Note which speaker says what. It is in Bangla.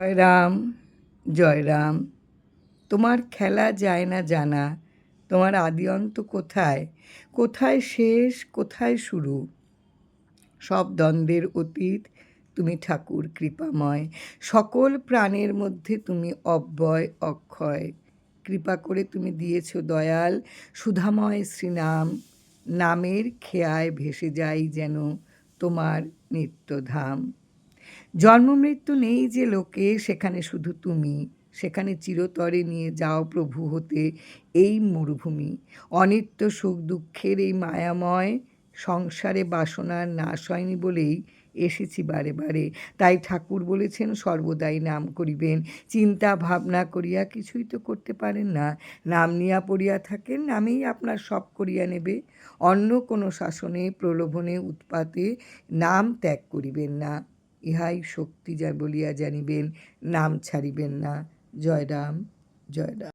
Speaker 1: রাম জয় রাম তোমার খেলা যায় না জানা, তোমার আদি অন্ত কোথায়? কোথায় শেষ, কোথায় শুরু? সব দ্বন্দ্বের অতীত তুমি ঠাকুর কৃপাময়, সকল প্রাণের মধ্যে তুমি অব্যয়, অক্ষয়। কৃপা করে তুমি দিয়েছ দয়াল, সুধাময় শ্রীনাম, নামের খেয়ায় ভেসে যাই যেন তোমার নিত্যধাম। জন্ম মৃত্যু নেই যে লোকে, সেখানে শুধু তুমি। সেখানে চিরতরে নিয়ে যাও প্রভু হতে এই মরুভূমি। অনিত্য সুখ দুঃখের এই মায়াময় সংসারে বাসনার নাশ হয়নি বলেই এসেছি বারে বারে। তাই ঠাকুর বলেছেন, সর্বদাই নাম করিবেন। চিন্তা ভাবনা করিয়া কিছুই তো করতে পারেন না। নাম নিয়া পড়িয়া থাকেন, নামেই আপনার সব করিয়া নেবে। অন্য কোনো শাসনে, প্রলোভনে, উৎপাতে নাম ত্যাগ করিবেন না। ইহাই শক্তি যা বলিয়া জানিবেন নাম ছাড়িবেন না। জয় রাম জয় রাম